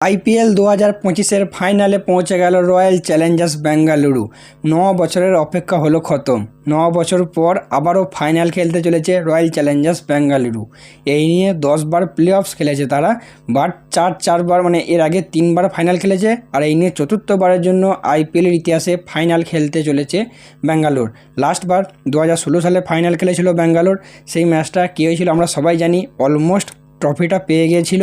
IPL দু হাজার পঁচিশের ফাইনালে পৌঁছে গেল রয়্যাল চ্যালেঞ্জার্স বেঙ্গালুরু। ন বছরের অপেক্ষা হলো খতম। ন বছর পর আবারও ফাইনাল খেলতে চলেছে রয়্যাল চ্যালেঞ্জার্স বেঙ্গালুরু। এই নিয়ে দশবার প্লে অফস খেলেছে তারা, বাট চার চারবার মানে এর আগে তিনবার ফাইনাল খেলেছে, আর এই নিয়ে চতুর্থবারের জন্য আইপিএলের ইতিহাসে ফাইনাল খেলতে চলেছে ব্যাঙ্গালোর লাস্টবার দু হাজার ষোলো সালে ফাইনাল খেলেছিল ব্যাঙ্গালোর সেই ম্যাচটা কী হয়েছিল আমরা সবাই জানি, অলমোস্ট ট্রফিটা পেয়ে গিয়েছিল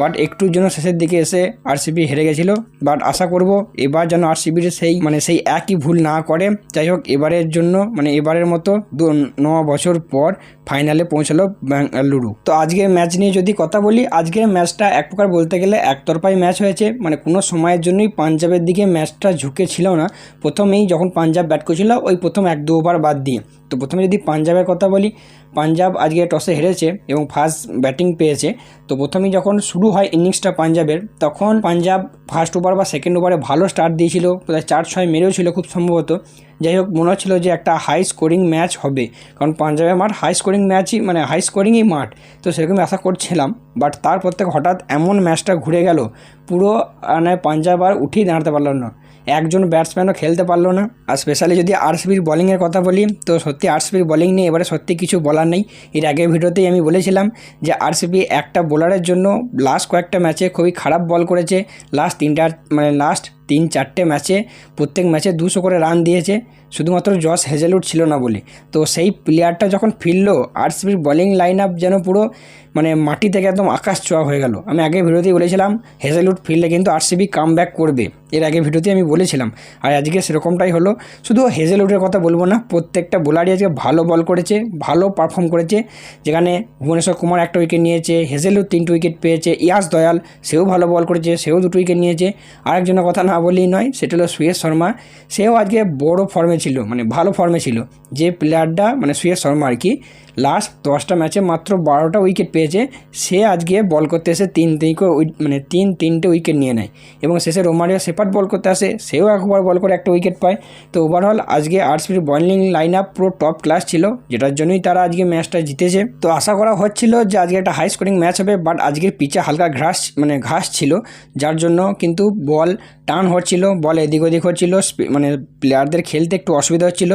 বাট একটুর জন্য শেষের দিকে এসে আরসিবি হেরে গেছিল। বাট আশা করব এবার যেন আরসিবির সেই মানে সেই একই ভুল না করে। যাই হোক, এবারের জন্য মানে এবারের মতো দু, ন বছর পর ফাইনালে পৌঁছালো বেঙ্গালুরু তো আজকের ম্যাচ নিয়ে যদি কথা বলি, আজকের ম্যাচটা এক প্রকার বলতে গেলে একতরফাই ম্যাচ হয়েছে। মানে কোনো সময়ের জন্যই পাঞ্জাবের দিকে ম্যাচটা ঝুঁকে ছিল না। প্রথমেই যখন পাঞ্জাব ব্যাট করছিল, ওই প্রথম এক, দু ওভার বাদ দিয়ে। তো প্রথমে যদি পাঞ্জাবের কথা বলি পাঞ্জাব আজকে টসে হেরেছে এবং ফার্স্ট ব্যাটিং পেয়েছে। তো প্রথমেই যখন শুরু হয় ইনিংসটা পাঞ্জাবের, তখন পাঞ্জাব ফার্স্ট ওভার বা সেকেন্ড ওভারে ভালো স্টার্ট দিয়েছিল চার ছয় মেরেও ছিল খুব সম্ভবত। যাই হোক মনে হচ্ছিল যে একটা হাই স্কোরিং ম্যাচ হবে। কারণ পাঞ্জাবের মাঠ হাই স্কোরিং ম্যাচই মানে হাই স্কোরিংই মাঠ। তো সেরকমই আশা করছিলাম বাট তারপর থেকে হঠাৎ এমন ম্যাচটা ঘুরে গেল, পুরো মানে পাঞ্জাব আর উঠেই দাঁড়াতে পারল না। একজন ব্যাটসম্যানও খেলতে পারল না। আর স্পেশালি যদি আরসিবির বলিংয়ের কথা বলি, তো সত্যি আরসিবির বলিং নিয়ে এবারে সত্যি কিছু বলার নেই। এর আগের ভিডিওতেই আমি বলেছিলাম যে আরসিবি একটা বোলারের জন্য লাস্ট কয়েকটা ম্যাচে খুবই খারাপ বল করেছে। লাস্ট তিনটা মানে লাস্ট তিন চারটে ম্যাচে, প্রত্যেক ম্যাচে দুশো করে রান দিয়েছে। শুধুমাত্র জস হেজেলউড ছিল না বলে। তো সেই প্লেয়ারটা যখন ফিরল ফিরলো আরসিবির বলিং লাইন আপ যেন পুরো মানে মাটি থেকে একদম আকাশ ছোঁয়া হয়ে গেল। আমি আগে ভিডিওতেই বলেছিলাম, হেজেলউড ফিরলে কিন্তু আরসিবি কাম ব্যাক করবে। এর আগে ভিডিওতে আমি বলেছিলাম। আর আজকে সেরকমটাই হলো। শুধু হেজেলউডের কথা বলব না, প্রত্যেকটা বোলারই আজকে ভালো বল করেছে, ভালো পারফর্ম করেছে। যেখানে ভুবনেশ্বর কুমার একটা উইকেট নিয়েছে হেজেলউড তিনটে উইকেট পেয়েছে, ইয়াস দয়াল, সেও ভালো বল করেছে, সেও দুটো উইকেট নিয়েছে। আরেকজনের কথা না বললেই নয়, সেটা হলো সুয়েশ শর্মা। সেও আজকে বড় ফর্মে ছিল মানে ভালো ফর্মে ছিল। যে প্লেয়ারটা মানে সুয়েশ শর্মা আর কি লাস্ট দশটা ম্যাচে মাত্র বারোটা উইকেট পেয়েছে। সে আজকে বল করতে এসে তিন তিনকে মানে তিন তিনটে উইকেট নিয়ে নেয়। এবং শেষে রোমারিও সেপাট বল করতে আসে, সেও একবার বল করে একটা উইকেট পায়। তো ওভারঅল আজকে আরসিবির বলিং লাইন আপ পুরো টপ ক্লাস ছিল, যেটার জন্যই তারা আজকে ম্যাচটা জিতেছে। তো আশা করা হচ্ছিল যে আজকে একটা হাই স্কোরিং ম্যাচ হবে বাট আজকের পিচে হালকা ঘাস মানে ঘাস ছিল, যার জন্য কিন্তু বল টান হচ্ছিল বল এদিক ওদিক হচ্ছিল মানে প্লেয়ারদের খেলতে একটু অসুবিধা হচ্ছিল।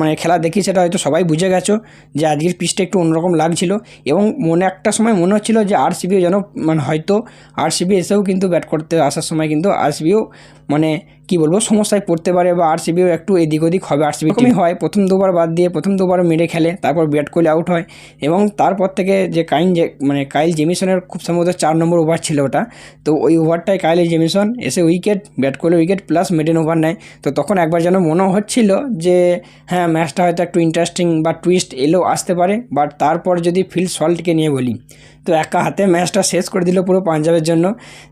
মানে খেলা দেখি সেটা হয়তো সবাই বুঝে গেছো যে আজকের পিচটা একটু অন্যরকম লাগছিল এবং মনে একটা সময় মনে হচ্ছিল যে আরসিবিও যেন মানে হয়তো আরসিবি এসেও কিন্তু ব্যাট করতে আসার সময় কিন্তু আরসিবিও মানে কি বলব সমস্যায় পড়তে পারে বা আরসিবিও একটু এদিক ওদিক হবে। আরসিবি কমই হয়। প্রথম দুবার বাদ দিয়ে প্রথম দুবার মেরে খেলে তারপর ব্যাট করলে আউট হয়। এবং তারপর থেকে যে কাইন যে মানে কাইল জেমিসনের খুব সম্ভবত চার নম্বর ওভার ছিল ওটা। তো ওই ওভারটায় কাইল জেমিসন এসে উইকেট ব্যাট করলে উইকেট প্লাস মেডেন ওভার নেয়। তো তখন একবার যেন মনে হচ্ছিল যে হ্যাঁ ম্যাচটা হয়তো একটু ইন্টারেস্টিং বা টুইস্ট এলেও আসতে পারে। বাট তারপর যদি ফিল্ড সল্টকে নিয়ে বলি তো একা হাতে ম্যাচটা শেষ করে দিল পুরো পাঞ্জাবের জন্য।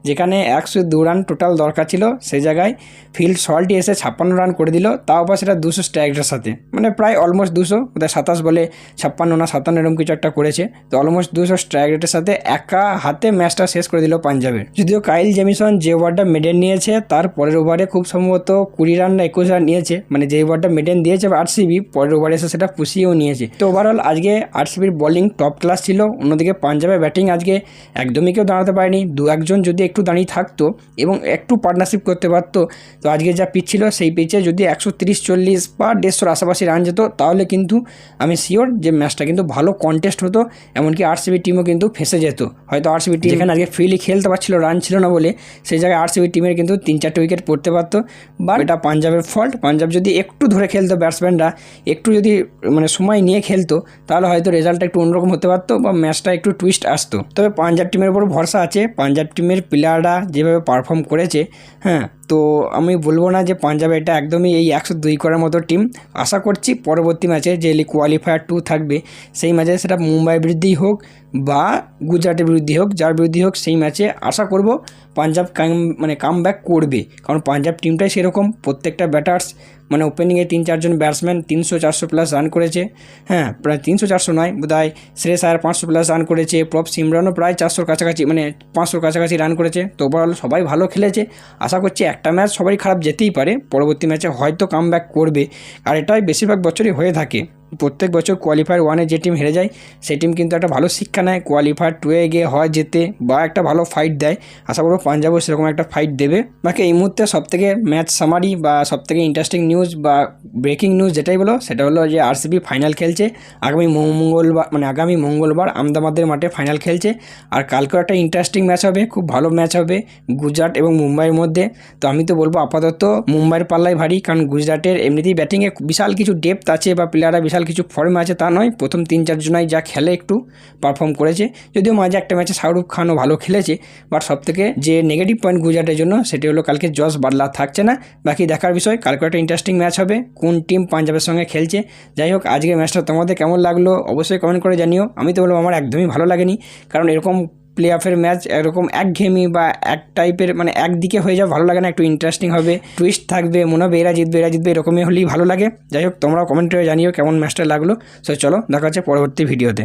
যেখানে একশো দু রান টোটাল দরকার ছিল সেই জায়গায় ফিল্ড সল্টই এসে ছাপ্পান্ন রান করে দিল তাও আবার সেটা দুশো স্ট্রাইকের সাথে। মানে প্রায় অলমোস্ট দুশো, ওদের সাতাশ বলে ছাপ্পান্ন না, সাতান্ন এরকম কিছু একটা করেছে। তো অলমোস্ট দুশো স্ট্রাইক রেটের সাথে একা হাতে ম্যাচটা শেষ করে দিল পাঞ্জাবের। যদিও কাইল জেমিসন যে ওভারটা মেডেন নিয়েছে, তার পরের ওভারে খুব সম্ভবত কুড়ি রান না একুশ রান নিয়েছে মানে যে ওভারটা মেডেন দিয়েছে আরসিবি পরের ওভারে এসে সেটা পুষিয়েও নিয়েছে। তো ওভারঅল আজকে আরসিবির বোলিং টপ ক্লাস ছিল, অন্যদিকে পাঞ্জাবের ব্যাটিং আজকে একদমই কেউ দাঁড়াতে পারেনি। দু একজন যদি একটু দাঁড়িয়ে থাকতো এবং একটু পার্টনারশিপ করতে পারতো, তো আজকে যা পিচ ছিল সেই পিচে যদি একশো তিরিশ চল্লিশ বা দেড়শোর আশেপাশে রান যেত তাহলে কিন্তু আমি শিওর যে ম্যাচটা কিন্তু ভালো কন্টেস্ট হতো এমনকি আরসিবি টিমও কিন্তু ফেসে যেত। হয়তো আরসিবি টিম যেখানে আজকে ফ্রিলি খেলতে পারছিল রান ছিল না বলে সেই জায়গায় আরসিবি টিমের কিন্তু তিন চারটে উইকেট পড়তে পারতো। বা এটা পাঞ্জাবের ফল্ট পাঞ্জাব যদি একটু ধরে খেলতো ব্যাটসম্যানরা একটু যদি মানে সময় নিয়ে খেলতো তাহলে হয়তো রেজাল্টটা একটু অন্যরকম হতে পারতো বা ম্যাচটা একটু টুইস্ট আসতো। তবে পাঞ্জাব টিমের উপর ভরসা আছে। পাঞ্জাব টিমের প্লেয়াররা যেভাবে পারফর্ম করেছে হ্যাঁ তো আমি বলব না যে পাঞ্জাব এটা একদমই এই একশো দুই করার মতো টিম আশা করছি পরবর্তী ম্যাচে যে কোয়ালিফায়ার টু থাকবে, সেই ম্যাচে সেটা মুম্বাই বিরুদ্ধেই হোক বা গুজরাটের বিরুদ্ধে হোক, যার বিরুদ্ধে হোক সেই ম্যাচে আশা করব পাঞ্জাব কাম মানে কাম করবে। কারণ পাঞ্জাব টিমটাই সেরকম, প্রত্যেকটা ব্যাটার্স মানে ওপেনিংয়ে তিন চারজন ব্যাটসম্যান তিনশো, চারশো প্লাস রান করেছে। হ্যাঁ প্রায় তিনশো, চারশো নয়, বোধহয় শ্রেয়স আয়ার পাঁচশো প্লাস রান করেছে। প্রপ সিমরানও প্রায় চারশোর কাছাকাছি মানে পাঁচশোর কাছাকাছি রান করেছে। তো ওভারঅল সবাই ভালো খেলেছে। আশা করছি একটা ম্যাচ সবাই খারাপ যেতেই পারে। পরবর্তী ম্যাচে হয়তো কাম করবে। আর এটাই বেশিরভাগ বছরই হয়ে থাকে। প্রত্যেক বছর কোয়ালিফায়ার ওয়ানে যে টিম হেরে যায়, সেই টিম কিন্তু একটা ভালো শিক্ষা নেয়। কোয়ালিফায়ার টুয়ে গিয়ে হয় যেতে বা একটা ভালো ফাইট দেয়। আশা করব পাঞ্জাবও সেরকম একটা ফাইট দেবে। বাকি এই মুহূর্তে সবথেকে ম্যাচ সামারি বা সবথেকে ইন্টারেস্টিং নিউজ বা ব্রেকিং নিউজ যেটাই বলো, সেটা হলো যে আরসিবি ফাইনাল খেলছে। আগামী মঙ্গলবার মানে আগামী মঙ্গলবার আহমেদাবাদের মাঠে ফাইনাল খেলছে। আর কালকেও একটা ইন্টারেস্টিং ম্যাচ হবে, খুব ভালো ম্যাচ হবে গুজরাট এবং মুম্বাইয়ের মধ্যে। তো আমি তো বলব আপাতত মুম্বাইয়ের পাল্লায় ভারী, কারণ গুজরাটের এমনিতেই ব্যাটিংয়ে বিশাল কিছু ডেপথ আছে বা প্লেয়াররা বিশাল কিছু ফর্মে আছে তা নয়। প্রথম তিন চারজনাই যা খেলে একটু পারফর্ম করেছে। যদিও মাঝে একটা ম্যাচে শাহরুখ খানও ভালো খেলেছে বাট সবথেকে যে নেগেটিভ পয়েন্ট গুজরাটের জন্য, সেটি হলো কালকে জস বাদলা থাকছে না। বাকি দেখার বিষয়, কালকে একটা ইন্টারেস্টিং ম্যাচ হবে, কোন টিম পাঞ্জাবের সঙ্গে খেলছে। যাই হোক, আজকের ম্যাচটা তোমাদের কেমন লাগল অবশ্যই কমেন্ট করে জানিও। আমি তো বলব আমার একদমই ভালো লাগেনি, কারণ এরকম প্লে অফের ম্যাচ এরকম একঘেয়েমি বা এক টাইপের মানে একদিকে হয়ে যাওয়া ভালো লাগে না, একটু ইন্টারেস্টিং হবে টুইস্ট থাকবে, মনে হবে এরা জিতবে এরা জিতবে, এরকমই হলেই ভালো লাগে। যাই হোক, তোমরাও কমেন্ট করে জানিও কেমন ম্যাচটা লাগল। সো চলো, দেখা হচ্ছে পরবর্তী ভিডিওতে